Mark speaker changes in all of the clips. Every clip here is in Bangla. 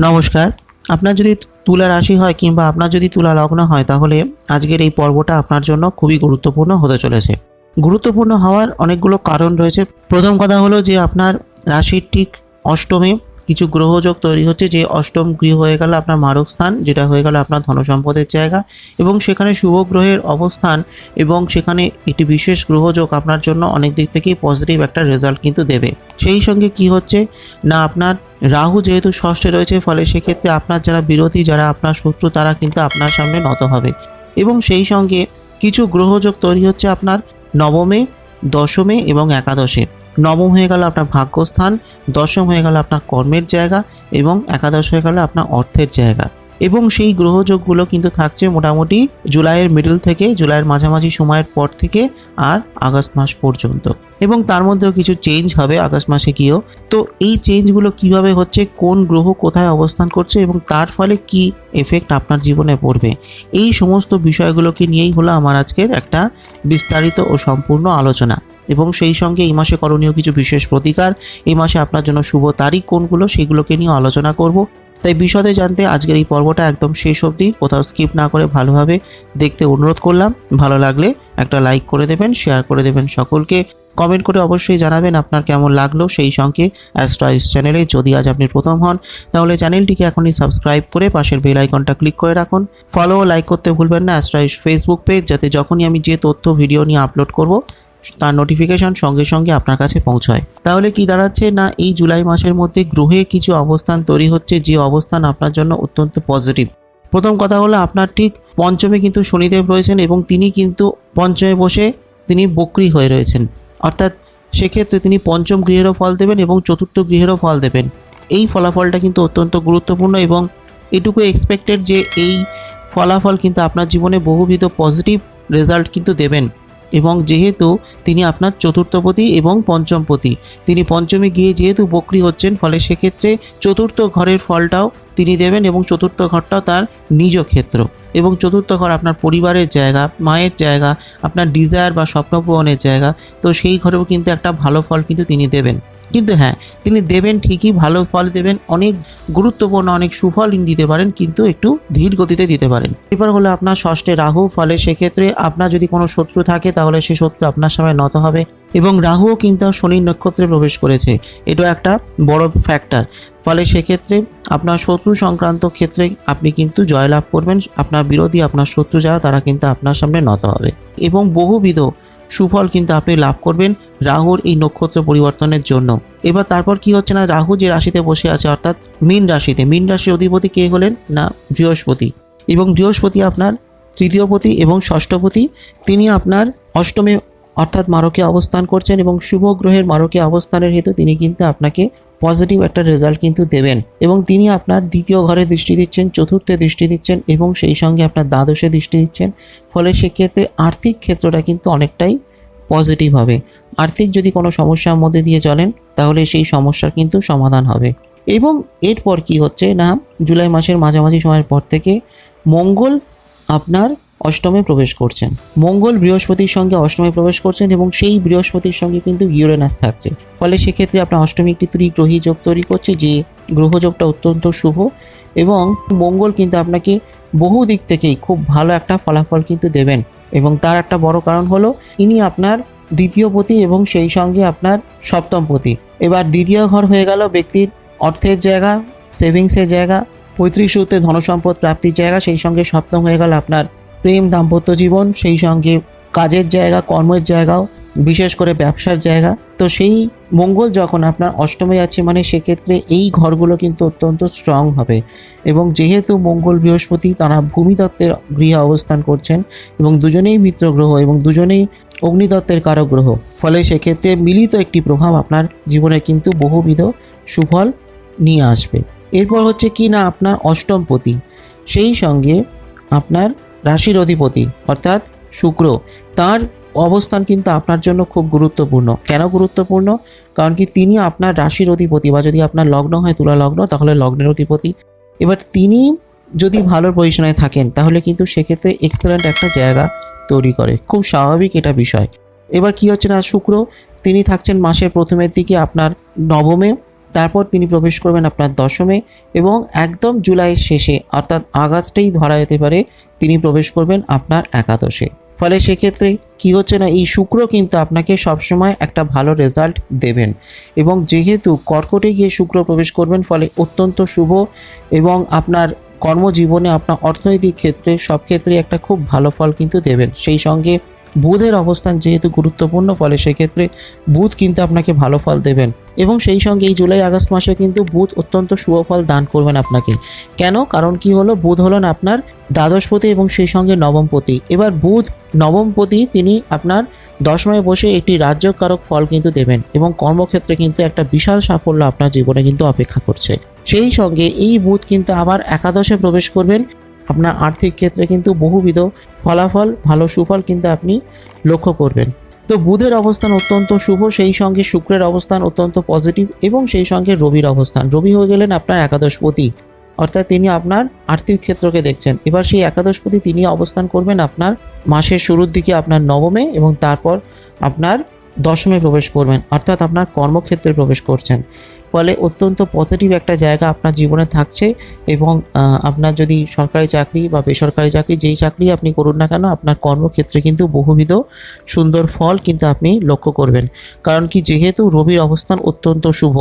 Speaker 1: নমস্কার। আপনার যদি তুলা রাশি হয় কিংবা আপনার যদি তুলা লগ্ন হয়, তাহলে আজকের এই পর্বটা আপনার জন্য খুবই গুরুত্বপূর্ণ হতে চলেছে। গুরুত্বপূর্ণ হওয়ার অনেকগুলো কারণ রয়েছে। প্রথম কথা হলো যে, আপনার রাশির ঠিক অষ্টমে কিছু গ্রহযোগ তৈরি হচ্ছে যে অষ্টম গৃহ হয়ে গেল আপনার মারক স্থান, যেটা হয়ে গেল আপনার ধনসম্পদের জায়গা এবং সেখানে শুভ গ্রহের অবস্থান এবং সেখানে একটি বিশেষ গ্রহযোগ আপনার জন্য অনেক দিক থেকেই পজিটিভ একটা রেজাল্ট কিন্তু দেবে। সেই সঙ্গে কি হচ্ছে? না, আপনার রাহু যেহেতু ষষ্ঠে রয়েছে, ফলে সেক্ষেত্রে আপনার যারা বিরোধী, যারা আপনার শত্রু, তারা কিন্তু আপনার সামনে নত হবে। এবং সেই সঙ্গে কিছু গ্রহযোগ তৈরি হচ্ছে আপনার নবমে, দশমে এবং একাদশে। নবম হয়ে গেল আপনার ভাগ্যস্থান, দশম হয়ে গেল আপনার কর্মের জায়গা এবং একাদশ হয়ে গেল আপনার অর্থের জায়গা। এবং সেই গ্রহযোগগুলো কিন্তু থাকছে মোটামুটি জুলাইয়ের মিডল থেকে, জুলাইয়ের মাঝামাঝি সময়ের পর থেকে আর আগস্ট মাস পর্যন্ত। এবং তার মধ্যেও কিছু চেঞ্জ হবে আগস্ট মাসে গিয়েও। তো এই চেঞ্জগুলো কীভাবে হচ্ছে, কোন গ্রহ কোথায় অবস্থান করছে এবং তার ফলে কি এফেক্ট আপনার জীবনে পড়বে, এই সমস্ত বিষয়গুলোকে নিয়েই হলো আমার আজকের একটা বিস্তারিত ও সম্পূর্ণ আলোচনা। এবং সেই সঙ্গে এই মাসে করণীয় কিছু বিশেষ প্রতিকার। এই মাসে আপনার জন্য শুভ তারিখ কোনগুলো সেগুলোকে নিয়ে আলোচনা করব। তাই বিশদে জানতে আজকের এই পর্বটা একদম শেষ অবধি কোথাও স্কিপ না করে ভালোভাবে দেখতে অনুরোধ করলাম। ভালো লাগলে একটা লাইক করে দেবেন, শেয়ার করে দেবেন সকলকে। কমেন্ট করে অবশ্যই জানাবেন আপনার কেমন লাগল সেই সঙ্গে অ্যাস্ট্রাইস চ্যানেলে যদি আজ আপনি প্রথম হন, তাহলে চ্যানেলটিকে এখনই সাবস্ক্রাইব করে পাশের বেল আইকনটা ক্লিক করে রাখুন। ফলো ও লাইক করতে ভুলবেন না অ্যাস্ট্রাইস ফেসবুক পেজ, যাতে যখনই আমি যে তথ্য, ভিডিও নিয়ে আপলোড করব তার নোটিফিকেশন সঙ্গে সঙ্গে আপনার কাছে পৌঁছায়। তাহলে কি দাঁড়াচ্ছে? না, এই জুলাই মাসের মধ্যে গ্রহে কিছু অবস্থান তৈরি হচ্ছে, যে অবস্থান আপনার জন্য অত্যন্ত পজিটিভ প্রথম কথা হলো আপনার ঠিক পঞ্চমে কিন্তু শনিদেব রয়েছেন এবং তিনি কিন্তু পঞ্চমে বসে তিনি বক্রি হয়ে রয়েছেন। অর্থাৎ সেক্ষেত্রে তিনি পঞ্চম গৃহেরও ফল দেবেন এবং চতুর্থ গৃহেরও ফল দেবেন। এই ফলাফলটা কিন্তু অত্যন্ত গুরুত্বপূর্ণ এবং এটুকু এক্সপেক্টেড যে এই ফলাফল কিন্তু আপনার জীবনে বহুবিধ পজিটিভ রেজাল্ট কিন্তু দেবেন। এবং যেহেতু তিনি আপনার চতুর্থপতি এবং পঞ্চমপতি, তিনি পঞ্চমে গিয়ে যেহেতু বক্রি হচ্ছেন, ফলে সেক্ষেত্রে চতুর্থ ঘরের ফলটাও তিনি দেবেন এবং চতুর্থ ঘরটাও তার নিজ ক্ষেত্র। এবং চতুর্থ ঘর আপনার পরিবারের জায়গা, মায়ের জায়গা, আপনার ডিজায়ার বা স্বপ্ন পূরণের জায়গা। তো সেই ঘরেও কিন্তু একটা ভালো ফল কিন্তু তিনি দেবেন। কিন্তু হ্যাঁ তিনি দেবেন ঠিকই, ভালো ফল দেবেন, অনেক গুরুত্বপূর্ণ, অনেক সুফল দিতে পারেন, কিন্তু একটু ধীর গতিতে দিতে পারেন। এবার হলো আপনার ষষ্ঠে রাহু, ফলে সেক্ষেত্রে আপনার যদি কোনো শত্রু থাকে, তাহলে সেই শত্রু আপনার সামনে নত হবে। এবং রাহুও কিন্তু শনির নক্ষত্রে প্রবেশ করেছে। এটা একটা বড় ফ্যাক্টর ফলে সেক্ষেত্রে আপনার শত্রু সংক্রান্ত ক্ষেত্রে আপনি কিন্তু জয়লাভ করবেন। আপনার বিরোধী, আপনার শত্রু যারা, তারা কিন্তু আপনার সামনে নত হবে। এবং বহুবিধ সুফল কিন্তু আপনি লাভ করবেন রাহুর এই নক্ষত্র পরিবর্তনের জন্য। এবার তারপর কি হচ্ছে না, রাহু যে রাশিতে বসে আছে, অর্থাৎ মীন রাশিতে, মীন রাশির অধিপতি কে হলেন? না, বৃহস্পতি। এবং বৃহস্পতি আপনার তৃতীয়পতি এবং ষষ্ঠপতি তিনি আপনার অষ্টমে অর্থাৎ মারকে অবস্থান করছেন এবং শুভ গ্রহের মারকে অবস্থানের হেতু তিনি কিন্তু আপনাকে পজিটিভ একটা রেজাল্ট কিন্তু দেবেন এবং তিনি আপনার দ্বিতীয় ঘরে দৃষ্টি দিচ্ছেন, চতুর্থে দৃষ্টি দিচ্ছেন এবং সেই সঙ্গে আপনার দ্বাদশে দৃষ্টি দিচ্ছেন। ফলে সেক্ষেত্রে আর্থিক ক্ষেত্রটা কিন্তু অনেকটাই পজিটিভ হবে। আর্থিক যদি কোনো সমস্যার মধ্যে দিয়ে চলেন, তাহলে সেই সমস্যার কিন্তু সমাধান হবে। এবং এরপর কি হচ্ছে না, জুলাই মাসের মাঝামাঝি সময়ের পর থেকে মঙ্গল আপনার অষ্টমে প্রবেশ করছেন। মঙ্গল বৃহস্পতির সঙ্গে অষ্টমে প্রবেশ করছেন এবং সেই বৃহস্পতির সঙ্গে কিন্তু ইউরেনাস থাকছে। ফলে সেক্ষেত্রে আপনার অষ্টমী একটি ত্রিগ্রহী যোগ তৈরি করছে, যে গ্রহযোগটা অত্যন্ত শুভ এবং মঙ্গল কিন্তু আপনাকে বহু দিক থেকেই খুব ভালো একটা ফলাফল কিন্তু দেবেন। এবং তার একটা বড় কারণ হলো, ইনি আপনার দ্বিতীয় পতি এবং সেই সঙ্গে আপনার সপ্তম পতি। এবার দ্বিতীয় ঘর হয়ে গেল ব্যক্তির অর্থের জায়গা সেভিংসের জায়গা পঁয়ত্রিশ সূত্রে ধনসম্পদ প্রাপ্তির জায়গা, সেই সঙ্গে সপ্তম হয়ে গেল আপনার প্রেম দাম্পত্য জীবন, সেই সঙ্গে কাজের জায়গা, কর্মের জায়গাও, বিশেষ করে ব্যবসার জায়গা। তো সেই মঙ্গল যখন আপনার অষ্টমে যাচ্ছে মানে সেক্ষেত্রে এই ঘরগুলো কিন্তু অত্যন্ত স্ট্রং হবে। এবং যেহেতু মঙ্গল বৃহস্পতি তারা ভূমিতত্ত্বের গৃহে অবস্থান করছেন এবং দুজনেই মিত্র গ্রহ এবং দুজনেই অগ্নিতত্ত্বের কারক গ্রহ ফলে সেক্ষেত্রে মিলিত একটি প্রভাব আপনার জীবনে কিন্তু বহুবিধ সুফল নিয়ে আসবে। এরপর হচ্ছে কি না আপনার অষ্টমপতি, সেই সঙ্গে আপনার রাশির অধিপতি, অর্থাৎ শুক্র, তার অবস্থান কিন্তু আপনার জন্য খুব গুরুত্বপূর্ণ। কেন গুরুত্বপূর্ণ? কারণ কি তিনি আপনার রাশির অধিপতি, বা যদি আপনার লগ্ন হয় তুলা লগ্ন তাহলে লগ্নের অধিপতি। এবার তিনি যদি ভালো পজিশনে থাকেন, তাহলে কিন্তু সেক্ষেত্রে এক্সেলেন্ট একটা জায়গা তৈরি করে। খুব স্বাভাবিক এটা বিষয়। এবার কি হচ্ছে না, শুক্র, তিনি থাকছেন মাসের প্রথমের দিকে আপনার নবমে। তারপর তিনি প্রবেশ করবেন আপনার দশমে এবং একদম জুলাইয়ের শেষে, অর্থাৎ আগস্টেই ধরা যেতে পারে, তিনি প্রবেশ করবেন আপনার একাদশে। ফলে সেক্ষেত্রে কি হচ্ছে না, এই শুক্র কিন্তু আপনাকে সবসময় একটা ভালো রেজাল্ট দেবেন এবং যেহেতু কর্কটে গিয়ে শুক্র প্রবেশ করবেন, ফলে অত্যন্ত শুভ এবং আপনার কর্মজীবনে, আপনার অর্থনৈতিক ক্ষেত্রে সব ক্ষেত্রে একটা খুব ভালো ফল কিন্তু দেবেন। সেই সঙ্গে বুধের অবস্থান যেহেতু গুরুত্বপূর্ণ, ফলে সেক্ষেত্রে বুধ কিন্তু আপনাকে ভালো ফল দেবেন। এবং সেই সঙ্গে এই জুলাই, আগস্ট মাসে কিন্তু বুধ অত্যন্ত শুভ ফল দান করবেন আপনাকে। কেন? কারণ কি হলো? বুধ হলেন আপনার দ্বাদশপতি এবং সেই সঙ্গে নবমপতি। এবার বুধ নবমপতি, তিনি আপনার দশমে বসে একটি রাজ্যকারক ফল কিন্তু দেবেন এবং কর্মক্ষেত্রে কিন্তু একটা বিশাল সাফল্য আপনার জীবনে কিন্তু অপেক্ষা করছে। সেই সঙ্গে এই বুধ কিন্তু আবার একাদশে প্রবেশ করবেন। আপনার আর্থিক ক্ষেত্রে কিন্তু বহুবিধ ফলাফল, ভালো সুফল কিন্তু আপনি লক্ষ্য করবেন। তো বুধের অবস্থান অত্যন্ত শুভ, সেই সঙ্গে শুক্রের অবস্থান অত্যন্ত পজিটিভ এবং সেই সঙ্গে রবির অবস্থান। রবি হয়ে গেলেন আপনার একাদশপতি, অর্থাৎ তিনি আপনার আর্থিক ক্ষেত্রকে দেখছেন। এবার সেই একাদশপতি তিনি অবস্থান করবেন আপনার মাসের শুরুর দিকে আপনার নবমে এবং তারপর আপনার দশমে প্রবেশ করবেন, অর্থাৎ আপনার কর্মক্ষেত্রে প্রবেশ করছেন। ফলে অত্যন্ত পজিটিভ একটা জায়গা আপনার জীবনে থাকছে এবং আপনার যদি সরকারি চাকরি বা বেসরকারি চাকরি যেই চাকরি আপনি করুন না কেন, আপনার কর্মক্ষেত্রে কিন্তু বহুবিধ সুন্দর ফল কিন্তু আপনি লক্ষ্য করবেন। কারণ কি, যেহেতু রবির অবস্থান অত্যন্ত শুভ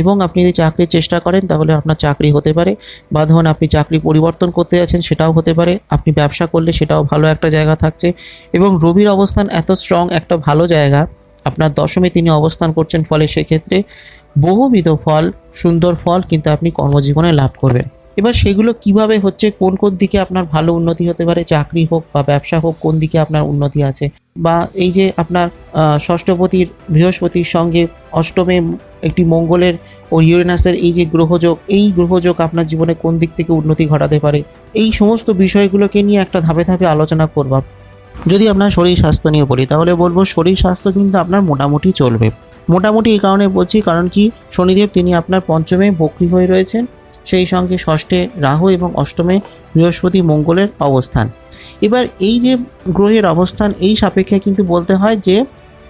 Speaker 1: এবং আপনি যদি চাকরির চেষ্টা করেন, তাহলে আপনার চাকরি হতে পারে বা ধরুন আপনি চাকরি পরিবর্তন করতে যাচ্ছেন, সেটাও হতে পারে। আপনি ব্যবসা করলে সেটাও ভালো একটা জায়গা থাকছে এবং রবির অবস্থান এত স্ট্রং একটা ভালো জায়গা, আপনার দশমে তিনি অবস্থান করছেন ফলে সেক্ষেত্রে বহুবিধ ফল, সুন্দর ফল কিন্তু আপনি কর্মজীবনে লাভ করবেন। এবার সেগুলো কীভাবে হচ্ছে, কোন কোন দিকে আপনার ভালো উন্নতি হতে পারে, চাকরি হোক বা ব্যবসা হোক, কোন দিকে আপনার উন্নতি আছে? বা এই যে আপনার ষষ্ঠপতির, বৃহস্পতির সঙ্গে অষ্টমে একটি মঙ্গলের ও ইউরেনাসের এই যে গ্রহযোগ, এই গ্রহযোগ আপনার জীবনে কোন দিক থেকে উন্নতি ঘটাতে পারে? এই সমস্ত বিষয়গুলোকে নিয়ে একটা ধাপে ধাপে আলোচনা করব। যদি আপনার শরীর স্বাস্থ্য নিয়ে বলি তাহলে বলব শরীর স্বাস্থ্য কিন্তু আপনার মোটামুটি চলবে। মোটামুটি এই কারণে বলছি, কারণ কি শনিদেব তিনি আপনার পঞ্চমে বক্রি হয়ে রয়েছেন, সেই সঙ্গে ষষ্ঠে রাহু এবং অষ্টমে বৃহস্পতি মঙ্গলের অবস্থান। এবার এই যে গ্রহের অবস্থান, এই সাপেক্ষে কিন্তু বলতে হয় যে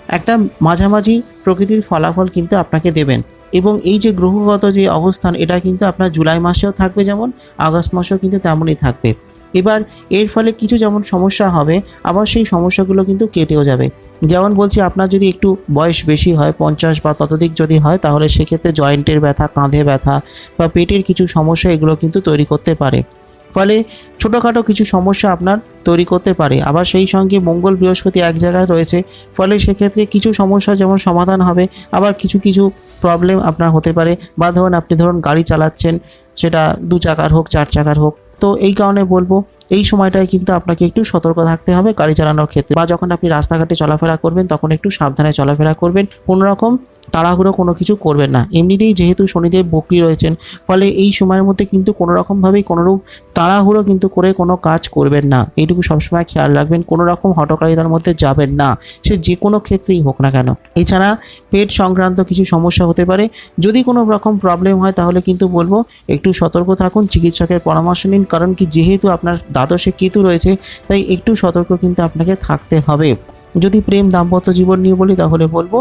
Speaker 1: একটা মাঝামাঝি প্রকৃতির ফলাফল কিন্তু আপনাকে দেবেন। এবং এই যে গ্রহগত যে অবস্থান, এটা কিন্তু আপনার জুলাই মাসেও থাকবে যেমন, আগস্ট মাসেও কিন্তু তেমনই থাকবে। এবার এর ফলে কিছু যেমন সমস্যা হবে, আবার সেই সমস্যাগুলো কিন্তু কেটেও যাবে। যেমন বলছি, আপনার যদি একটু বয়স বেশি হয়, পঞ্চাশ বা ততোধিক যদি হয়, তাহলে সেক্ষেত্রে জয়েন্টের ব্যথা, কাঁধে ব্যথা বা পেটের কিছু সমস্যা এগুলো কিন্তু তৈরি করতে পারে। ফলে ছোটোখাটো কিছু সমস্যা আপনার তৈরি করতে পারে। আবার সেই সঙ্গে মঙ্গল বৃহস্পতি এক জায়গায় রয়েছে, ফলে সেক্ষেত্রে কিছু সমস্যা যেমন সমাধান হবে, আবার কিছু কিছু প্রবলেম আপনার হতে পারে। বা ধরুন, আপনি ধরুন গাড়ি চালাচ্ছেন, সেটা দু চাকার হোক, চার চাকার হোক তো এই কারণে বলব, এই সময়টায় কিন্তু আপনাকে একটু সতর্ক থাকতে হবে গাড়ি চালানোর ক্ষেত্রে। বা যখন আপনি রাস্তাঘাটে চলাফেরা করবেন, তখন একটু সাবধানে চলাফেরা করবেন। কোনো রকম তাড়াহুড়ো কোনো কিছু করবেন না। এমনিতেই যেহেতু শনিদেব বকরি রয়েছেন, ফলে এই সময়ের মধ্যে কিন্তু কোনো রকমভাবেই কোনোরূপ তাড়াহুড়ো কিন্তু করে কোনো কাজ করবেন না। এইটুকু সবসময় খেয়াল রাখবেন, কোনো রকম হটকারিতার মধ্যে যাবেন না। সে যে কোনো ক্ষেত্রেই হোক না কেন। এছাড়া পেট সংক্রান্ত কিছু সমস্যা হতে পারে। যদি কোনো রকম প্রবলেম হয়, তাহলে কিন্তু বলব, একটু সতর্ক থাকুন, চিকিৎসকের পরামর্শ নিন। কারণ কি যেহেতু আপনার দ্বাদশে কেতু রয়েছে, তাই একটু সতর্ক কিন্তু আপনাকে থাকতে হবে। যদি প্রেম দাম্পত্য জীবন নিয়ে বলি, তাহলে বলব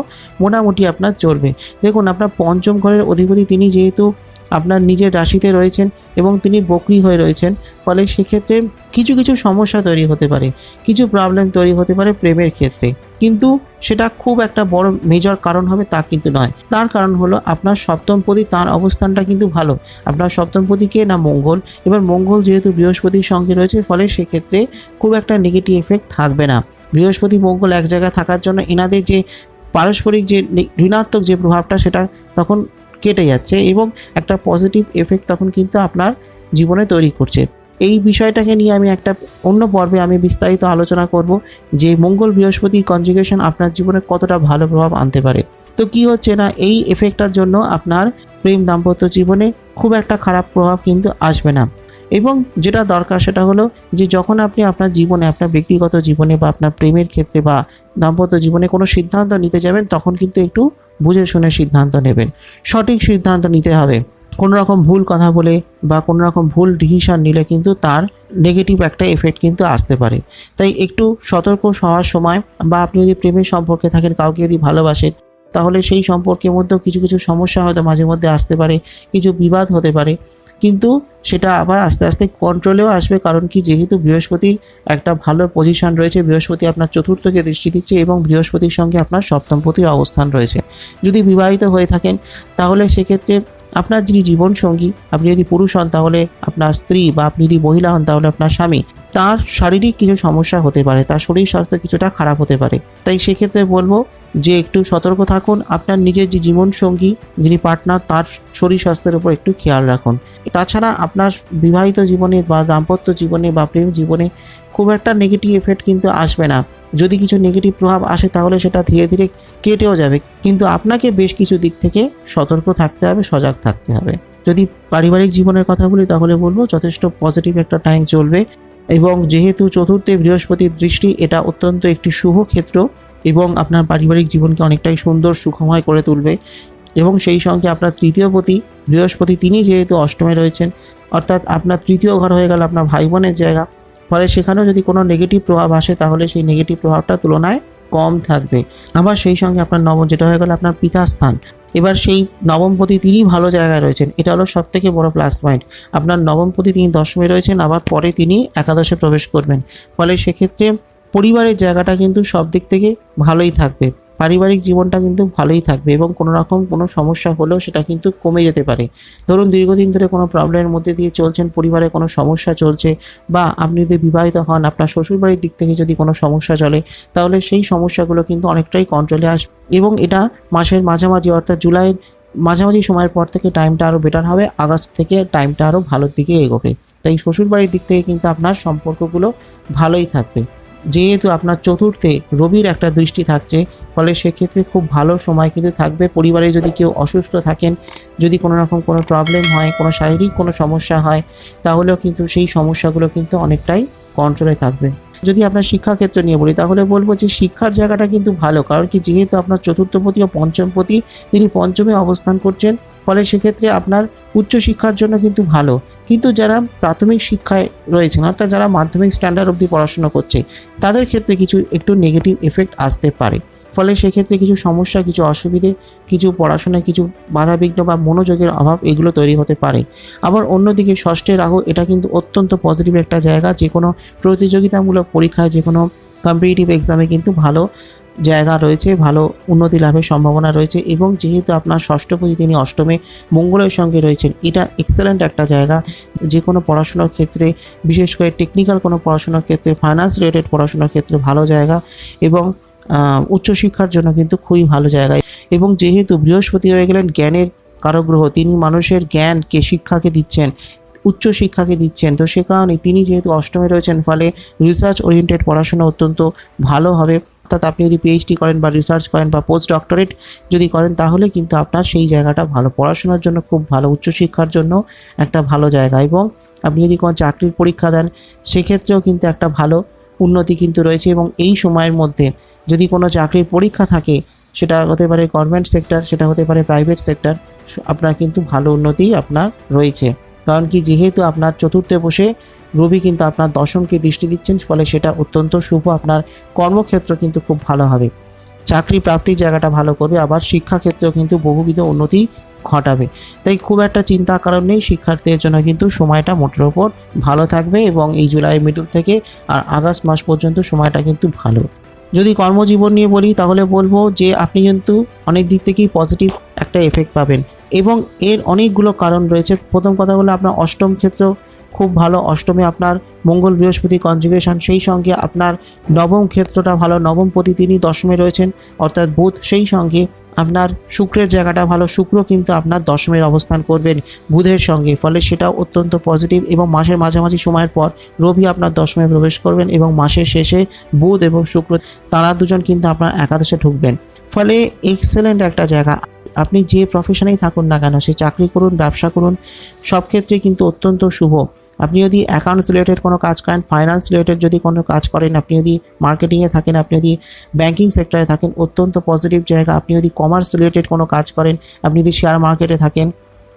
Speaker 1: মোটামুটি আপনার চলবে। দেখুন, আপনার পঞ্চম ঘরের অধিপতি তিনি যেহেতু আপনার নিজের রাশিতে রয়েছেন এবং তিনি বকরি হয়ে রয়েছেন, ফলে সেক্ষেত্রে কিছু কিছু সমস্যা তৈরি হতে পারে, কিছু প্রবলেম তৈরি হতে পারে প্রেমের ক্ষেত্রে। কিন্তু সেটা খুব একটা বড় মেজর কারণ হবে তা কিন্তু নয়। তার কারণ হলো আপনার সপ্তমপতি তার অবস্থানটা কিন্তু ভালো। আপনার সপ্তমপতি কে না মঙ্গল? এবার মঙ্গল যেহেতু বৃহস্পতির সঙ্গে রয়েছে, ফলে সেক্ষেত্রে খুব একটা নেগেটিভ এফেক্ট থাকবে না। বৃহস্পতি মঙ্গল এক জায়গায় থাকার জন্য এনাদের যে পারস্পরিক যে ঋণাত্মক যে প্রভাবটা সেটা তখন কেটে যাচ্ছে এবং একটা পজিটিভ এফেক্ট তখন কিন্তু আপনার জীবনে তৈরি করছে। এই বিষয়টাকে নিয়ে আমি একটা অন্য পর্বে আমি বিস্তারিত আলোচনা করব যে মঙ্গল বৃহস্পতি কনজুগেশন আপনার জীবনে কতটা ভালো প্রভাব আনতে পারে। তো কি হচ্ছে না, এই এফেক্টটার জন্য আপনার প্রেম দাম্পত্য জীবনে খুব একটা খারাপ প্রভাব কিন্তু আসবে না। এবং যেটা দরকার সেটা হলো যে যখন আপনি আপনার জীবনে, আপনার ব্যক্তিগত জীবনে বা আপনার প্রেমের ক্ষেত্রে বা দাম্পত্য জীবনে কোনো সিদ্ধান্ত নিতে যাবেন, তখন কিন্তু একটু বুঝে শুনে সিদ্ধান্ত নেবেন। সঠিক সিদ্ধান্ত নিতে হবে। কোনো রকম ভুল কথা বলে বা কোনো রকম ভুল ডিসিশন নিলে কিন্তু তার নেগেটিভ একটা এফেক্ট কিন্তু আসতে পারে। তাই একটু সতর্ক হওয়ার সময় বা আপনি যদি প্রেমের সম্পর্কে থাকেন, কাউকে যদি ভালোবাসেন, তাহলে সেই সম্পর্কের মধ্যেও কিছু কিছু সমস্যা হয়তো মাঝে মধ্যে আসতে পারে, কিছু বিবাদ হতে পারে। কিন্তু সেটা আবার আস্তে আস্তে কন্ট্রোলেও আসবে, কারণ কি যেহেতু বৃহস্পতির একটা ভালো পজিশন রয়েছে, বৃহস্পতি আপনার চতুর্থকে দৃষ্টি দিচ্ছে এবং বৃহস্পতির সঙ্গে আপনার সপ্তমপতির অবস্থান রয়েছে। যদি বিবাহিত হয়ে থাকেন, তাহলে সেক্ষেত্রে আপনার যিনি জীবনসঙ্গী, আপনি যদি পুরুষ হন, তাহলে আপনার স্ত্রী বা আপনি যদি মহিলা হন, তাহলে আপনার স্বামী, তার শারীরিক কিছু সমস্যা হতে পারে, তার শরীর স্বাস্থ্য কিছুটা খারাপ হতে পারে। তাই সেক্ষেত্রে বলব যে একটু সতর্ক থাকুন, আপনার নিজের যে জীবনসঙ্গী, যিনি পার্টনার তার শরীর স্বাস্থ্যের উপর একটু খেয়াল রাখুন। তাছাড়া আপনার বিবাহিত জীবনে বা দাম্পত্য জীবনে বা প্রেম জীবনে খুব একটা নেগেটিভ এফেক্ট কিন্তু আসবে না। যদি কিছু নেগেটিভ প্রভাব আসে, তাহলে সেটা ধীরে ধীরে কেটেও যাবে। কিন্তু আপনাকে বেশ কিছু দিক থেকে সতর্ক থাকতে হবে, সজাগ থাকতে হবে। যদি পারিবারিক জীবনের কথা বলি, তাহলে বলব যথেষ্ট পজিটিভ একটা টাইম চলবে। এবং যেহেতু চতুর্থে বৃহস্পতির দৃষ্টি, এটা অত্যন্ত একটি শুভ ক্ষেত্র। এবং আপনার পারিবারিক জীবনকে অনেকটাই সুন্দর, সুখময় করে তুলবে। এবং সেই সঙ্গে আপনার তৃতীয় পতি, বৃহস্পতি, তিনি যেহেতু অষ্টমে রয়েছেন, অর্থাৎ আপনার তৃতীয় ঘর হয়ে গেল আপনার ভাই বোনের জায়গা। ফলে সেখানেও যদি কোনো নেগেটিভ প্রভাব আসে, তাহলে সেই নেগেটিভ প্রভাবটা তুলনায় কম থাকবে। আবার সেই সঙ্গে আপনার নবম, যেটা হয়ে গেল আপনার পিতার স্থান। এবার সেই নবমপতি তিনি ভালো জায়গায় রয়েছেন। এটা হলো সব থেকে বড় প্লাস পয়েন্ট আপনার নবমপতি তিনি দশমে রয়েছেন, আবার পরে তিনি একাদশে প্রবেশ করবেন। ফলে সেক্ষেত্রে পরিবারের জায়গাটা কিন্তু সব দিক থেকে ভালোই থাকবে। পারিবারিক জীবনটা কিন্তু ভালোই থাকবে এবং কোনো রকম কোনো সমস্যা হলেও সেটা কিন্তু কমে যেতে পারে। ধরুন, দীর্ঘদিন ধরে কোনো প্রবলেমের মধ্যে দিয়ে চলছেন, পরিবারে কোনো সমস্যা চলছে বা আপনি যদি বিবাহিত হন, আপনার শ্বশুরবাড়ির দিক থেকে যদি কোনো সমস্যা চলে, তাহলে সেই সমস্যাগুলো কিন্তু অনেকটাই কন্ট্রোলে আসবে এবং এটা মাসের মাঝামাঝি অর্থাৎ জুলাইয়ের মাঝামাঝি সময়ের পর থেকে টাইমটা আরও বেটার হবে, আগস্ট থেকে টাইমটা আরও ভালোর দিকে এগোবে। তাই শ্বশুরবাড়ির দিক থেকে কিন্তু আপনার সম্পর্কগুলো ভালোই থাকবে। যেহেতু আপনার চতুর্থে রবির একটা দৃষ্টি থাকছে, ফলে সেক্ষেত্রে খুব ভালো সময় কিন্তু থাকবে। পরিবারে যদি কেউ অসুস্থ থাকেন, যদি কোনো রকম কোনো প্রবলেম হয়, কোনো শারীরিক কোনো সমস্যা হয়, তাহলেও কিন্তু সেই সমস্যাগুলো কিন্তু অনেকটাই কন্ট্রোলে থাকবে। যদি আপনার শিক্ষাক্ষেত্র নিয়ে বলি, তাহলে বলব যে শিক্ষার জায়গাটা কিন্তু ভালো। কারণ কি, যেহেতু আপনার চতুর্থপতি ও পঞ্চমপতি, তিনি পঞ্চমে অবস্থান করছেন ফলে সেক্ষেত্রে আপনার উচ্চশিক্ষার জন্য কিন্তু ভালো। কিন্তু যারা প্রাথমিক শিক্ষায় রয়েছেন, অর্থাৎ যারা মাধ্যমিক স্ট্যান্ডার্ড অবধি পড়াশোনা করছে, তাদের ক্ষেত্রে কিছু একটু নেগেটিভ এফেক্ট আসতে পারে। ফলে সেক্ষেত্রে কিছু সমস্যা, কিছু অসুবিধে, কিছু পড়াশোনায় কিছু বাধাবিঘ্ন বা মনোযোগের অভাব এগুলো তৈরি হতে পারে। আবার অন্যদিকে ষষ্ঠে রাহু, এটা কিন্তু অত্যন্ত পজিটিভ একটা জায়গা। যে কোনো প্রতিযোগিতামূলক পরীক্ষায় যে কোনো কম্পিটিটিভ এক্সামে কিন্তু ভালো জায়গা রয়েছে, ভালো উন্নতি লাভের সম্ভাবনা রয়েছে এবং যেহেতু আপনার ষষ্ঠপতি তিনি অষ্টমে মঙ্গলের সঙ্গে রয়েছেন, এটা এক্সেলেন্ট একটা জায়গা। যে কোনো পড়াশোনার ক্ষেত্রে, বিশেষ করে টেকনিক্যাল কোনো পড়াশোনার ক্ষেত্রে ফাইন্যান্স রিলেটেড পড়াশোনার ক্ষেত্রে ভালো জায়গা এবং উচ্চশিক্ষার জন্য কিন্তু খুবই ভালো জায়গা। এবং যেহেতু বৃহস্পতি হয়ে গেলেন, জ্ঞানের কারগ্রহ, তিনি মানুষের জ্ঞানকে, শিক্ষাকে দিচ্ছেন উচ্চ শিক্ষাকে দিচ্ছেন। তো সে কারণে তিনি যেহেতু অষ্টমে রয়েছেন, ফলে রিসার্চ ওরিয়েন্টেড পড়াশোনা অত্যন্ত ভালো হবে। অর্থাৎ আপনি যদি পিএইচডি করেন বা রিসার্চ করেন বা পোস্ট ডক্টরেট যদি করেন, তাহলে কিন্তু আপনার সেই জায়গাটা ভালো। পড়াশোনার জন্য খুব ভালো, উচ্চশিক্ষার জন্য একটা ভালো জায়গা। এবং আপনি যদি কোনো চাকরির পরীক্ষা দেন, সেক্ষেত্রেও কিন্তু একটা ভালো উন্নতি কিন্তু রয়েছে। এবং এই সময়ের মধ্যে যদি কোনো চাকরির পরীক্ষা থাকে, সেটা হতে পারে গভর্নমেন্ট সেক্টর সেটা হতে পারে প্রাইভেট সেক্টর আপনার কিন্তু ভালো উন্নতি আপনার রয়েছে। কারণ কি, যেহেতু আপনার চতুর্থে বসে রবি কিন্তু আপনার দশমকে দৃষ্টি দিচ্ছেন, ফলে সেটা অত্যন্ত শুভ। আপনার কর্মক্ষেত্র কিন্তু খুব ভালো হবে। চাকরি প্রাপ্তির জায়গাটা ভালো করবে। আবার শিক্ষাক্ষেত্রেও কিন্তু বহুবিধ উন্নতি ঘটাবে। তাই খুব একটা চিন্তা কারণ নেই। শিক্ষার্থীদের জন্য কিন্তু সময়টা মোটের ওপর ভালো থাকবে এবং এই জুলাই মিডল থেকে আর আগস্ট মাস পর্যন্ত সময়টা কিন্তু ভালো। যদি কর্মজীবন নিয়ে বলি, তাহলে বলব যে আপনি কিন্তু অনেক দিক থেকেই পজিটিভ একটা এফেক্ট পাবেন। এবং এর অনেকগুলো কারণ রয়েছে। প্রথম কথা হলো আপনার অষ্টম ক্ষেত্র, খুব ভালো অষ্টমে আপনার মঙ্গল বৃহস্পতি কনজুগেশন সেই সঙ্গে আপনার নবম ক্ষেত্রটা ভালো, নবম পতি তিনি দশমে রয়েছেন, অর্থাৎ বুধ, সেই সঙ্গে আপনার শুক্রের জায়গাটা ভালো, শুক্র কিন্তু আপনার দশমের অবস্থান করবেন বুধের সঙ্গে, ফলে সেটাও অত্যন্ত পজিটিভ এবং মাসের মাঝামাঝি সময়ের পর রবি আপনার দশমে প্রবেশ করবেন এবং মাসের শেষে বুধ এবং শুক্র, তারা দুজন কিন্তু আপনার একাদশে ঢুকবেন। ফলে এক্সেলেন্ট একটা জায়গা। আপনি যে প্রফেশনেই থাকুন না কেন, সে চাকরি করুন, ব্যবসা করুন, সব ক্ষেত্রে কিন্তু অত্যন্ত শুভ। আপনি যদি অ্যাকাউন্টস রিলেটেড কোনো কাজ করেন ফাইন্যান্স রিলেটেড যদি কোনো কাজ করেন, আপনি যদি মার্কেটিংয়ে থাকেন, আপনি যদি ব্যাঙ্কিং সেক্টরে থাকেন, অত্যন্ত পজিটিভ জায়গা। আপনি যদি কমার্স রিলেটেড কোনো কাজ করেন, আপনি যদি শেয়ার মার্কেটে থাকেন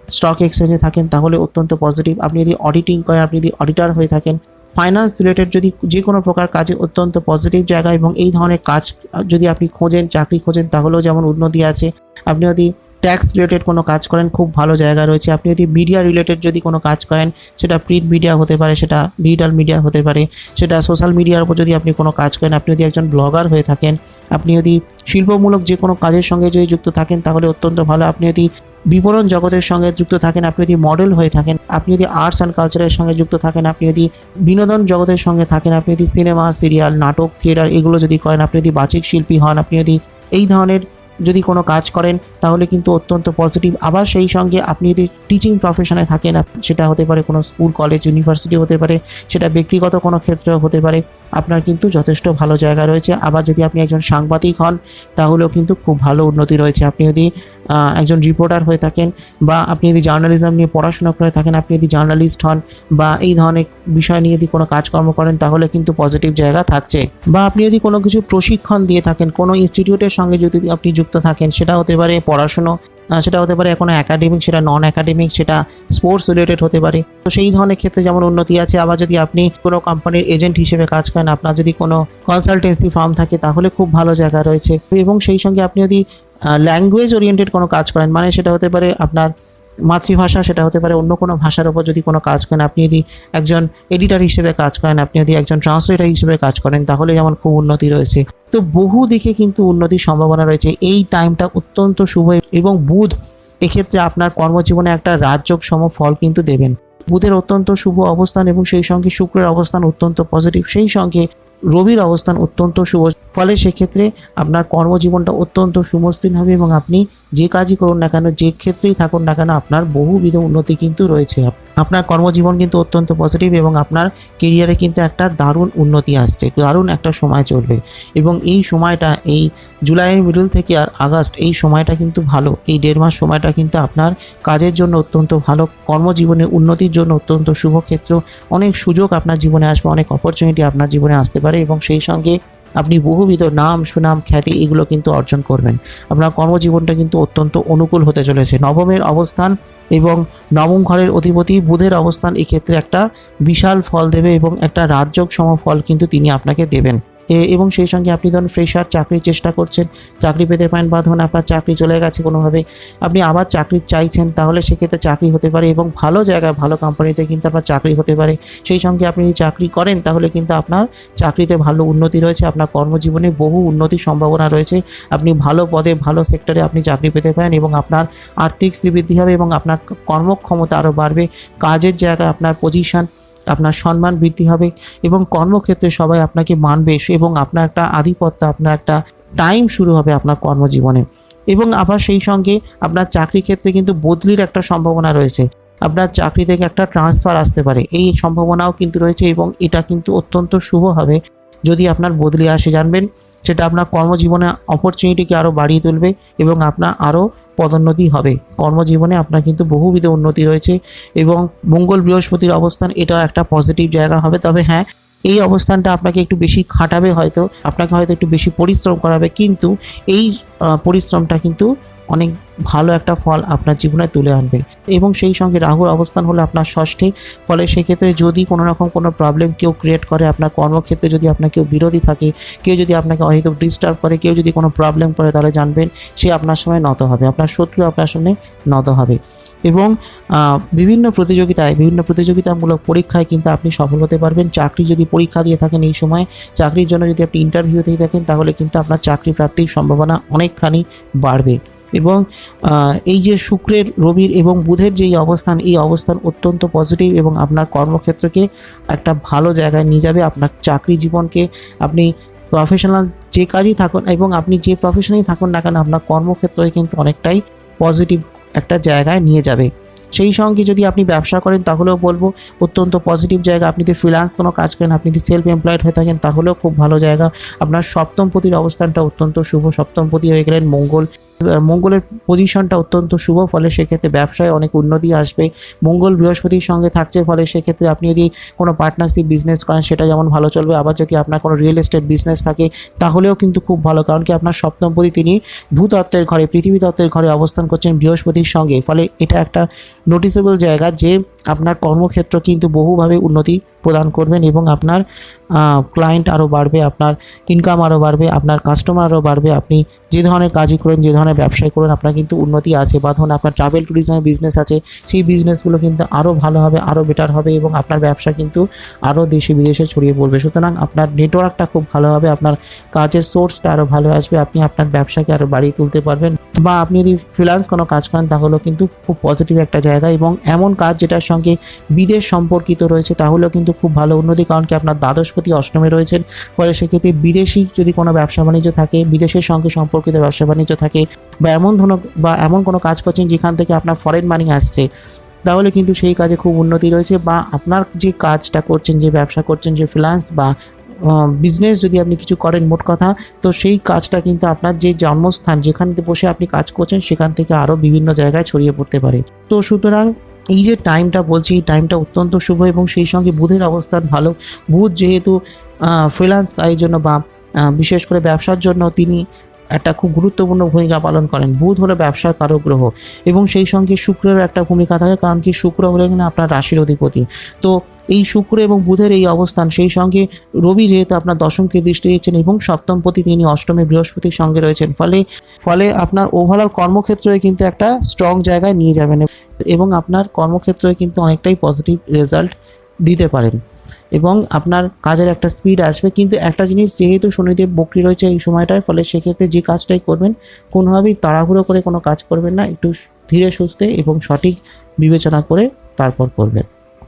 Speaker 1: স্টক এক্সচেঞ্জে থাকেন, তাহলে অত্যন্ত পজিটিভ আপনি যদি অডিটিং করেন, আপনি যদি অডিটার হয়ে থাকেন ফাইন্যান্স রিলেটেড যদি যে কোনো প্রকার কাজে অত্যন্ত পজিটিভ জায়গা এবং এই ধরনের কাজ যদি আপনি খোঁজেন, চাকরি খোঁজেন, তাহলেও যেমন উন্নতি আছে। আপনি যদি ট্যাক্স রিলেটেড কোনো কাজ করেন খুব ভালো জায়গা রয়েছে আপনি যদি মিডিয়া রিলেটেড যদি কোনো কাজ করেন সেটা প্রিন্ট মিডিয়া হতে পারে সেটা ডিজিটাল মিডিয়া হতে পারে সেটা সোশ্যাল মিডিয়ার উপর যদি আপনি কোনো কাজ করেন আপনি যদি একজন ব্লগার হয়ে থাকেন আপনি যদি শিল্পমূলক যে কোনো কাজের সঙ্গে যদি যুক্ত থাকেন তাহলে অত্যন্ত ভালো আপনি যদি বিপণন জগতের সঙ্গে যুক্ত থাকেন আপনি যদি মডেল হয়ে থাকেন আপনি যদি আর্টস অ্যান্ড কালচারের সঙ্গে যুক্ত থাকেন আপনি যদি বিনোদন জগতের সঙ্গে থাকেন আপনি যদি সিনেমা সিরিয়াল নাটক থিয়েটার এগুলো যদি করেন আপনি যদি বাচিক শিল্পী হন আপনি যদি এই ধরনের যদি কোনো কাজ করেন, তাহলে কিন্তু অত্যন্ত পজিটিভ আবার সেই সঙ্গে আপনি যদি টিচিং প্রফেশনে থাকেন, সেটা হতে পারে কোনো স্কুল কলেজ ইউনিভার্সিটি হতে পারে, সেটা ব্যক্তিগত কোনো ক্ষেত্রেও হতে পারে। আপনার কিন্তু যথেষ্ট ভালো জায়গা রয়েছে। আবার যদি আপনি একজন সাংবাদিক হন, তাহলেও কিন্তু খুব ভালো উন্নতি রয়েছে। আপনি যদি একজন রিপোর্টার হয়ে থাকেন বা আপনি যদি জার্নালিজম নিয়ে পড়াশোনা করে থাকেন, আপনি যদি জার্নালিস্ট হন বা এই ধরনের বিষয় নিয়ে যদি কোনো কাজকর্ম করেন, তাহলে কিন্তু পজিটিভ জায়গা থাকছে। বা আপনি যদি কোনো কিছু প্রশিক্ষণ দিয়ে থাকেন, কোনো ইনস্টিটিউটের সঙ্গে যদি আপনি যুক্ত থাকেন, সেটা হতে পারে পড়াশুনো সেটা হতে পারে কোনো একাডেমিক সেটা নন একাডেমিক সেটা স্পোর্টস রিলেটেড হতে পারে। তো সেই ধরনের ক্ষেত্রে যেমন উন্নতি আছে, আবার যদি আপনি কোনো কোম্পানির এজেন্ট হিসেবে কাজ করেন, আপনার যদি কোনো কনসালটেন্সি ফার্ম থাকে, তাহলে খুব ভালো জায়গা রয়েছে। এবং সেই সঙ্গে আপনি যদি ল্যাঙ্গুয়েজ ওরিয়েন্টেড কোনো কাজ করেন মানে সেটা হতে পারে আপনার মাতৃভাষা, সেটা হতে পারে অন্য কোনো ভাষার উপর যদি কোনো কাজ করেন, আপনি যদি একজন এডিটর হিসেবে কাজ করেন, আপনি যদি একজন ট্রান্সলেটর হিসেবে কাজ করেন, তাহলে যেমন খুব উন্নতি রয়েছে। তো বহু দিকে কিন্তু উন্নতির সম্ভাবনা রয়েছে। এই টাইমটা অত্যন্ত শুভ এবং বুধ এক্ষেত্রে আপনার কর্মজীবনে একটা রাজযোগ সম ফল কিন্তু দেবেন। বুধের অত্যন্ত শুভ অবস্থান এবং সেই সঙ্গে শুক্রের অবস্থান অত্যন্ত পজিটিভ সেই সঙ্গে রবির অবস্থান অত্যন্ত শুভ। ফলে সেক্ষেত্রে আপনার কর্মজীবনটা অত্যন্ত সুমসৃণ হবে এবং আপনি যে কাজই করুন না কেন, যে ক্ষেত্রেই থাকুন না কেন, আপনার বহুবিধ উন্নতি কিন্তু রয়েছে। আপনার কর্মজীবন কিন্তু অত্যন্ত পজিটিভ এবং আপনার কেরিয়ারে কিন্তু একটা দারুণ উন্নতি আসছে, দারুণ একটা সময় চলবে। এবং এই সময়টা, এই জুলাইয়ের মিডল থেকে আর আগস্ট, এই সময়টা কিন্তু ভালো। এই দেড় মাস সময়টা কিন্তু আপনার কাজের জন্য অত্যন্ত ভালো, কর্মজীবনে উন্নতির জন্য অত্যন্ত শুভ ক্ষেত্র। অনেক সুযোগ আপনার জীবনে আসবে, অনেক অপরচুনিটি আপনার জীবনে আসতে পারে এবং সেই সঙ্গে আপনি বহুবিধ নাম, সুনাম, খ্যাতি এগুলো কিন্তু অর্জন করবেন। আপনার কর্মজীবনটা কিন্তু অত্যন্ত অনুকূল হতে চলেছে। নবমের অবস্থান এবং নবম ঘরের অধিপতি বুধের অবস্থান এক্ষেত্রে একটা বিশাল ফল দেবে এবং একটা রাজযোগ সম ফল কিন্তু তিনি আপনাকে দেবেন। এবং সেই সঙ্গে আপনি ধরুন ফ্রেশার চাকরির চেষ্টা করছেন, চাকরি পেতে পারেন বা ধরুন আপনার চাকরি চলে গেছে কোনোভাবে, আপনি আবার চাকরি চাইছেন, তাহলে সেক্ষেত্রে চাকরি হতে পারে এবং ভালো জায়গায় ভালো কোম্পানিতে কিন্তু আপনার চাকরি হতে পারে। সেই সঙ্গে আপনি যদি চাকরি করেন, তাহলে কিন্তু আপনার চাকরিতে ভালো উন্নতি রয়েছে, আপনার কর্মজীবনে বহু উন্নতির সম্ভাবনা রয়েছে। আপনি ভালো পদে, ভালো সেক্টরে আপনি চাকরি পেতে পারেন এবং আপনার আর্থিক শ্রীবৃদ্ধি হবে এবং আপনার কর্মক্ষমতা আরও বাড়বে। কাজের জায়গায় আপনার পজিশন আপনার সম্মান বৃদ্ধি হবে এবং কর্মক্ষেত্রে সবাই আপনাকে মানবে এবং আপনার একটা আধিপত্য, আপনার একটা টাইম শুরু হবে আপনার কর্মজীবনে। এবং আবার সেই সঙ্গে আপনার চাকরি ক্ষেত্রে কিন্তু বদলির একটা সম্ভাবনা রয়েছে। আপনার চাকরি থেকে একটা ট্রান্সফার আসতে পারে। এই সম্ভাবনাও কিন্তু রয়েছে এবং এটা কিন্তু অত্যন্ত শুভ হবে। যদি আপনার বদলি আসে, জানবেন, সেটা আপনার কর্মজীবনে অপরচুনিটিকে আরও বাড়িয়ে তুলবে এবং আপনার আরও পদোন্নতি হবে। কর্মজীবনে আপনার কিন্তু বহুবিধ উন্নতি রয়েছে এবং মঙ্গল বৃহস্পতির অবস্থান এটা একটা পজিটিভ জায়গা হবে। তবে হ্যাঁ এই অবস্থানটা আপনাকে একটু বেশি খাটাবে হয়তো, আপনাকে হয়তো একটু বেশি পরিশ্রম করাবে। কিন্তু এই পরিশ্রমটা কিন্তু অনেক ভালো একটা ফল আপনার জীবনে তুলে আনবে। এবং সেই সঙ্গে রাহুর অবস্থান হলো আপনার ষষ্ঠে। ফলে সেক্ষেত্রে যদি কোনো রকম কোনো প্রবলেম কেউ ক্রিয়েট করে, আপনার কর্মক্ষেত্রে যদি আপনার কেউ বিরোধী থাকে, কেউ যদি আপনাকে অহেতুক ডিস্টার্ব করে, কেউ যদি কোনো প্রবলেম করে, তাহলে জানবেন সে আপনার সময় নত হবে, আপনার শত্রু আপনার সামনে নত হবে। এবং বিভিন্ন প্রতিযোগিতায়, বিভিন্ন প্রতিযোগিতামূলক পরীক্ষায় কিন্তু আপনি সফল হতে পারবেন। চাকরি যদি পরীক্ষা দিয়ে থাকেন এই সময়, চাকরির জন্য যদি আপনি ইন্টারভিউ দিয়ে থাকেন, তাহলে কিন্তু আপনার চাকরি প্রাপ্তির সম্ভাবনা অনেকখানি বাড়বে। এবং এই যে শুক্রের, রবির এবং বুধের যেই অবস্থান, এই অবস্থান অত্যন্ত পজিটিভ এবং আপনার কর্মক্ষেত্রকে একটা ভালো জায়গায় নিয়ে যাবে। আপনার চাকরি জীবনকে আপনি প্রফেশনাল যে কাজই থাকুন এবং আপনি যে প্রফেশনেই থাকুন না কেন, আপনার কর্মক্ষেত্রে কিন্তু অনেকটাই পজিটিভ একটা জায়গায় নিয়ে যাবে। সেই সঙ্গে যদি আপনি ব্যবসা করেন, তাহলেও বলব অত্যন্ত পজিটিভ জায়গা। আপনি যদি ফ্রিল্যান্স কোনো কাজ করেন, আপনি যদি সেলফ এমপ্লয়েড হয়ে থাকেন, তাহলেও খুব ভালো জায়গা। আপনার সপ্তমপতির অবস্থানটা অত্যন্ত শুভ। সপ্তমপতি হয়ে গেলেন মঙ্গল। মঙ্গলের পজিশনটা অত্যন্ত শুভ, ফলে সেক্ষেত্রে ব্যবসায় অনেক উন্নতি আসবে। মঙ্গল বৃহস্পতির সঙ্গে থাকছে, ফলে সেক্ষেত্রে আপনি যদি কোনো পার্টনারশিপ বিজনেস করেন, সেটা যেমন ভালো চলবে। আবার যদি আপনার কোনো রিয়েল এস্টেট বিজনেস থাকে, তাহলেও কিন্তু খুব ভালো, কারণ কি আপনার সপ্তমপতি তিনি ভূতত্ত্বের ঘরে, পৃথিবী তত্ত্বের ঘরে অবস্থান করছেন বৃহস্পতির সঙ্গে। ফলে এটা একটা নোটিসেবল জায়গা যে আপনার কর্মক্ষেত্র কিন্তু বহুভাবে উন্নতি প্রদান করবেন এবং আপনার ক্লায়েন্ট আরও বাড়বে, আপনার ইনকাম আরও বাড়বে, আপনার কাস্টমার আরও বাড়বে, আপনি যে ধরনের কাজই করেন, যে ধরনের ব্যবসায় করুন, আপনার কিন্তু উন্নতি আছে বা ধরুন আপনার ট্রাভেল ট্যুরিজমের বিজনেস আছে, সেই বিজনেসগুলো কিন্তু আরও ভালো হবে, আরও বেটার হবে এবং আপনার ব্যবসা কিন্তু আরও দেশে বিদেশে ছড়িয়ে পড়বে। সুতরাং আপনার নেটওয়ার্কটা খুব ভালো হবে, আপনার কাজের সোর্সটা আরও ভালো আসবে, আপনি আপনার ব্যবসাকে আরও বাড়িয়ে তুলতে পারবেন। বা আপনি যদি ফ্রিল্যান্স কোনো কাজ করেন, তাহলেও কিন্তু খুব পজিটিভ একটা জায়গা এবং এমন কাজ যেটার সঙ্গে বিদেশ সম্পর্কিত রয়েছে, তাহলেও কিন্তু খুব ভালো উন্নতি। কারণ কি, আপনার দ্বাদশপতি অষ্টমে রয়েছেন, ফলে সেক্ষেত্রে বিদেশি যদি কোনো ব্যবসা বাণিজ্য থাকে, বিদেশের সঙ্গে সম্পর্কিত ব্যবসা বাণিজ্য থাকে, বা এমন ধরনের বা এমন কোনো কাজ করছেন যেখান থেকে আপনার ফরেন মানি আসছে, তাহলে কিন্তু সেই কাজে খুব উন্নতি রয়েছে বা আপনার যে কাজটা করছেন, যে ব্যবসা করছেন, যে ফ্রিল্যান্স বা বিজনেস যদি আপনি কিছু করেন, মোট কথা, তো সেই কাজটা কিন্তু আপনার যে জন্মস্থান যেখানে বসে আপনি কাজ করছেন, সেখান থেকে আরও বিভিন্ন জায়গায় ছড়িয়ে পড়তে পারে। তো সুতরাং এই যে টাইমটা বলছি, এই টাইমটা অত্যন্ত শুভ এবং সেই সঙ্গে বুধের অবস্থান ভালো। বুধ যেহেতু ফ্রিলান্স কাজের জন্য বা বিশেষ করে ব্যবসার জন্য তিনি একটা খুব গুরুত্বপূর্ণ ভূমিকা পালন করেন। বুধ হলো ব্যবসার কারক গ্রহ এবং সেই সঙ্গে শুক্রেরও একটা ভূমিকা থাকে, কারণ কি শুক্র হলেন আপনার রাশির অধিপতি। তো এই শুক্র এবং বুধের এই অবস্থান, সেই সঙ্গে রবি যেহেতু আপনার দশমকে দৃষ্টি দিচ্ছেন এবং সপ্তমপতি তিনি অষ্টমে বৃহস্পতির সঙ্গে রয়েছেন, ফলে ফলে আপনার ওভারঅল কর্মক্ষেত্রে কিন্তু একটা স্ট্রং জায়গায় নিয়ে যাবেন এবং আপনার কর্মক্ষেত্রে কিন্তু অনেকটাই পজিটিভ রেজাল্ট দিতে পারেন। এবং আপনার কাজের একটা স্পিড আসবে। কিন্তু একটা জিনিস যেহেতু শনিদেব বকরি রয়েছে এই সময়টায়, ফলে সেক্ষেত্রে যে কাজটাই করবেন, কোনোভাবেই তাড়াহুড়ো করে কোনো কাজ করবেন না। একটু ধীরে সুস্থে এবং সঠিক বিবেচনা করে তারপর করবেন।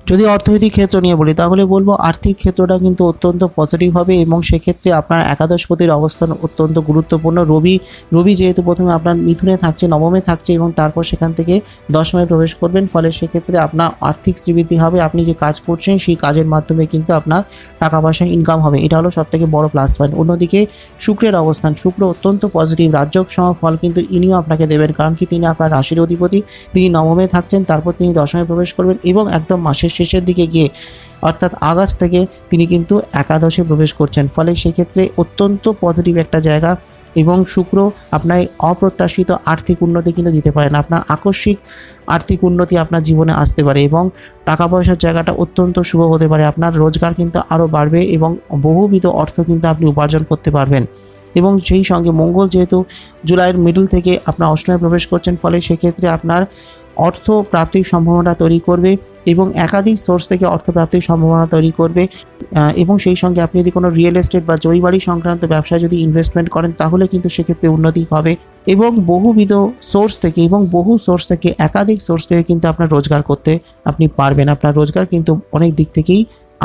Speaker 1: যদি অর্থনৈতিক ক্ষেত্র নিয়ে বলি, তাহলে বলব আর্থিক ক্ষেত্রটা কিন্তু অত্যন্ত পজিটিভ হবে এবং সেক্ষেত্রে আপনার একাদশপতির অবস্থান অত্যন্ত গুরুত্বপূর্ণ। রবি রবি যেহেতু প্রথমে আপনার মিথুনে থাকছে, নবমে থাকছে এবং তারপর সেখান থেকে দশমে প্রবেশ করবেন, ফলে সেক্ষেত্রে আপনার আর্থিক শ্রীবৃদ্ধি হবে। আপনি যে কাজ করছেন, সেই কাজের মাধ্যমে কিন্তু আপনার টাকা পয়সা ইনকাম হবে। এটা হলো সবথেকে বড় প্লাস পয়েন্ট অন্যদিকে শুক্রের অবস্থান। শুক্র অত্যন্ত পজিটিভ রাজ্যক সম ফল কিন্তু ইনিও আপনাকে দেবেন, কারণ কি তিনি আপনার রাশির অধিপতি। তিনি নবমে থাকছেন, তারপর তিনি দশমে প্রবেশ করবেন এবং একদম মাসের শেষের দিকে গিয়ে অর্থাৎ আগস্ট থেকে তিনি কিন্তু একাদশে প্রবেশ করছেন। ফলে সেক্ষেত্রে অত্যন্ত পজিটিভ একটা জায়গা এবং শুক্র আপনার অপ্রত্যাশিত আর্থিক উন্নতি কিন্তু দিতে পারেন। আপনার আকস্মিক আর্থিক উন্নতি আপনার জীবনে আসতে পারে এবং টাকা পয়সার জায়গাটা অত্যন্ত শুভ হতে পারে। আপনার রোজগার কিন্তু আরও বাড়বে এবং বহুবিধ অর্থ কিন্তু আপনি উপার্জন করতে পারবেন। এবং সেই সঙ্গে মঙ্গল যেহেতু জুলাইয়ের মিডল থেকে আপনার অষ্টমে প্রবেশ করছেন, ফলে সেক্ষেত্রে আপনার অর্থ প্রাপ্তির সম্ভাবনা তৈরি করবে। এবং একাধিক সোর্স থেকে অর্থ প্রাপ্তির সম্ভাবনা তৈরি করবে। এবং সেই সঙ্গে আপনি যদি কোনো রিয়েল এস্টেট বা জমিবাড়ি সংক্রান্ত ব্যবসায় যদি ইনভেস্টমেন্ট করেন, তাহলে কিন্তু সেক্ষেত্রে উন্নতি হবে। এবং বহুবিধ সোর্স থেকে এবং বহু সোর্স থেকে একাধিক সোর্স থেকে কিন্তু আপনার রোজগার করতে আপনি পারবেন। আপনার রোজগার কিন্তু অনেক দিক থেকেই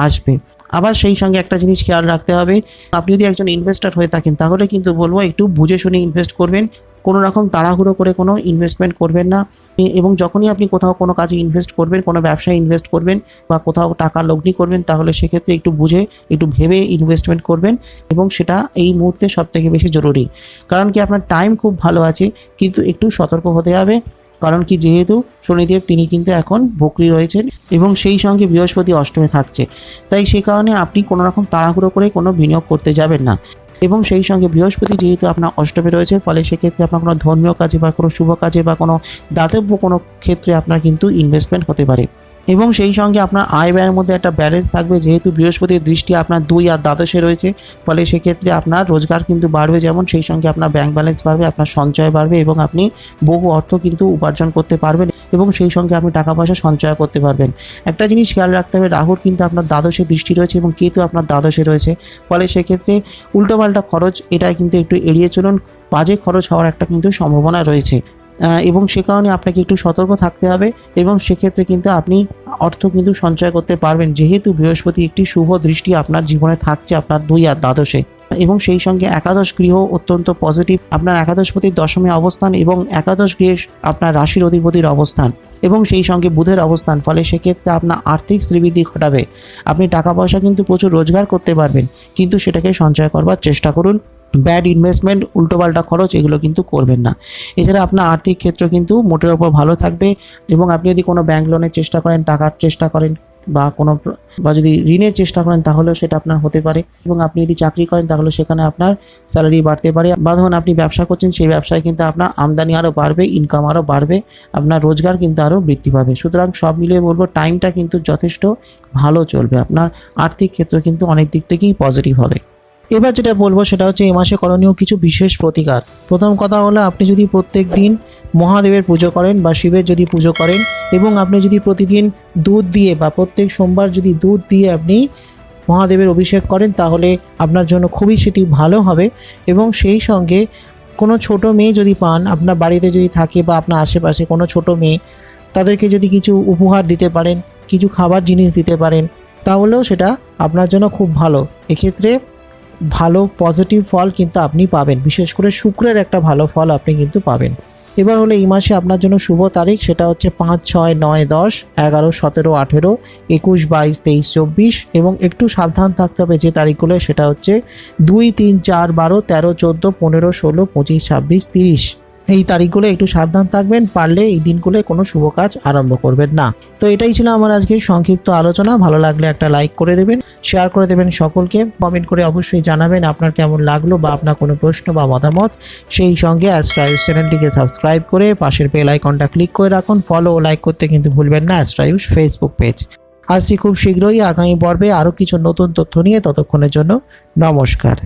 Speaker 1: আসবে। আবার সেই সঙ্গে একটা জিনিস খেয়াল রাখতে হবে, আপনি যদি একজন ইনভেস্টর হয়ে থাকেন, তাহলে কিন্তু বলব একটু বুঝে শুনে ইনভেস্ট করবেন। কোনো রকম তাড়াহুড়ো করে কোনো ইনভেস্টমেন্ট করবেন না। এবং যখনই আপনি কোথাও কোনো কাজে ইনভেস্ট করবেন, কোনো ব্যবসায় ইনভেস্ট করবেন বা কোথাও টাকা লগ্নি করবেন, তাহলে সেক্ষেত্রে একটু বুঝে, একটু ভেবে ইনভেস্টমেন্ট করবেন এবং সেটা এই মুহূর্তে সব থেকে বেশি জরুরি। কারণ কি আপনার টাইম খুব ভালো আছে, কিন্তু একটু সতর্ক হতে হবে। কারণ কি যেহেতু শনিদেব তিনি কিন্তু এখন বকরি রয়েছেন এবং সেই সঙ্গে বৃহস্পতি অষ্টমে থাকছে। তাই সে কারণে আপনি কোনো রকম তাড়াহুড়ো করে কোনো বিনিয়োগ করতে যাবেন না। এবং সেই সঙ্গে বৃহস্পতি যেহেতু আপনার অষ্টমে রয়েছে, ফলে সেক্ষেত্রে আপনার কোনো ধর্মীয় কাজে বা কোনো শুভ কাজে বা কোনো দাতব্য কোনো ক্ষেত্রে আপনার কিন্তু ইনভেস্টমেন্ট হতে পারে। এবং সেই সঙ্গে আপনার আয় ব্যয়ের মধ্যে একটা ব্যালেন্স থাকবে। যেহেতু বৃহস্পতির দৃষ্টি আপনার দুই আর দ্বাদশে রয়েছে, ফলে সেক্ষেত্রে আপনার রোজগার কিন্তু বাড়বে যেমন, সেই সঙ্গে আপনার ব্যাংক ব্যালেন্স বাড়বে, আপনার সঞ্চয় বাড়বে এবং আপনি বহু অর্থ কিন্তু উপার্জন করতে পারবেন এবং সেই সঙ্গে আপনি টাকা পয়সা সঞ্চয় করতে পারবেন। একটা জিনিস খেয়াল রাখতে হবে, রাহুর কিন্তু আপনার দ্বাদশে দৃষ্টি রয়েছে এবং কেতু আপনার দ্বাদশে রয়েছে। ফলে সেক্ষেত্রে উল্টোপাল্টা খরচ এটা কিন্তু একটু এড়িয়ে চলুন। বাজে খরচ হওয়ার একটা কিন্তু সম্ভাবনা রয়েছে। এবং সে কারণে আপনাকে একটু সতর্ক থাকতে হবে এবং সেক্ষেত্রে কিন্তু আপনি অর্থ কিন্তু সঞ্চয় করতে পারবেন। যেহেতু বৃহস্পতি একটি শুভ দৃষ্টি আপনার জীবনে থাকছে, আপনার দুই আর দ্বাদশে। এবং সেই সঙ্গে একাদশ গৃহ অত্যন্ত পজিটিভ আপনার একাদশপতির দশমে অবস্থান এবং একাদশ গৃহে আপনার রাশির অধিপতির অবস্থান। এবং সেই সঙ্গে বুধের অবস্থান। ফলে সেক্ষেত্রে আপনার আর্থিক শ্রীবৃদ্ধি ঘটাবে। আপনি টাকা পয়সা কিন্তু প্রচুর রোজগার করতে পারবেন। কিন্তু সেটাকে সঞ্চয় করবার চেষ্টা করুন। ব্যাড ইনভেস্টমেন্ট, উল্টোপাল্টা খরচ এগুলো কিন্তু করবেন না। এছাড়া আপনার আর্থিক ক্ষেত্র কিন্তু মোটের ওপর ভালো থাকবে এবং আপনি যদি কোনো ব্যাংক লোনের চেষ্টা করেন, টাকার চেষ্টা করেন বা কোনো বা যদি ঋণের চেষ্টা করেন তাহলেও সেটা আপনার হতে পারে। এবং আপনি যদি চাকরি করেন তাহলে সেখানে আপনার স্যালারি বাড়তে পারে। বা ধরুন আপনি ব্যবসা করছেন, সেই ব্যবসায় কিন্তু আপনার আমদানি আরও বাড়বে ইনকাম আরও বাড়বে, আপনার রোজগার কিন্তু আরও বৃদ্ধি পাবে। সুতরাং সব মিলিয়ে বলব টাইমটা কিন্তু যথেষ্ট ভালো চলবে। আপনার আর্থিক ক্ষেত্র কিন্তু অনেক দিক থেকেই পজিটিভ হবে। এবার যেটা বলব সেটা হচ্ছে এই মাসে করণীয় কিছু বিশেষ প্রতিকার। প্রথম কথা হলো আপনি যদি প্রত্যেক দিন মহাদেবের পুজো করেন বা শিবের যদি পুজো করেন এবং আপনি যদি প্রতিদিন দুধ দিয়ে বা প্রত্যেক সোমবার যদি দুধ দিয়ে আপনি মহাদেবের অভিষেক করেন, তাহলে আপনার জন্য খুবই সেটি ভালো হবে এবং সেই সঙ্গে কোনো ছোট মেয়ে যদি পান, আপনার বাড়িতে যদি থাকে বা আপনার আশেপাশে কোনো ছোট মেয়ে, তাদেরকে যদি কিছু উপহার দিতে পারেন, কিছু খাবার জিনিস দিতে পারেন, তাহলেও সেটা আপনার জন্য খুব ভালো। এক্ষেত্রে ভালো পজিটিভ ফল কিন্তু আপনি পাবেন। বিশেষ করে শুক্রের একটা ভালো ফল আপনি কিন্তু পাবেন। এবার হলো এই মাসে আপনার জন্য শুভ তারিখ, সেটা হচ্ছে পাঁচ, ছয়, নয়, দশ, এগারো, সতেরো, আঠেরো, একুশ, বাইশ, তেইশ, চব্বিশ এবং একটু সাবধান থাকতে হবে যে তারিখগুলো, সেটা হচ্ছে দুই, তিন, চার, বারো, তেরো, চোদ্দ, পনেরো, ষোলো, পঁচিশ, ছাব্বিশ, তিরিশ। এই তারিখগুলো একটু সাবধান থাকবেন, পারলে এই দিনগুলো কোনো শুভ কাজ আরম্ভ করবেন না। তো এটাই ছিল আমার আজকের সংক্ষিপ্ত আলোচনা। ভালো লাগলে একটা লাইক করে দেবেন, শেয়ার করে দেবেন সকলকে। কমেন্ট করে অবশ্যই জানাবেন আপনার কেমন লাগল বা আপনার কোনো প্রশ্ন বা মতামত। সেই সঙ্গে অ্যাস্ট্রাইউস চ্যানেলটিকে সাবস্ক্রাইব করে পাশের বেল আইকনটা ক্লিক করে রাখুন। ফলো ও লাইক করতে কিন্তু ভুলবেন না অ্যাস্ট্রাইউস ফেসবুক পেজ আসছি খুব শীঘ্রই আগামী পর্বে আরও কিছু নতুন তথ্য নিয়ে। ততক্ষণের জন্য নমস্কার।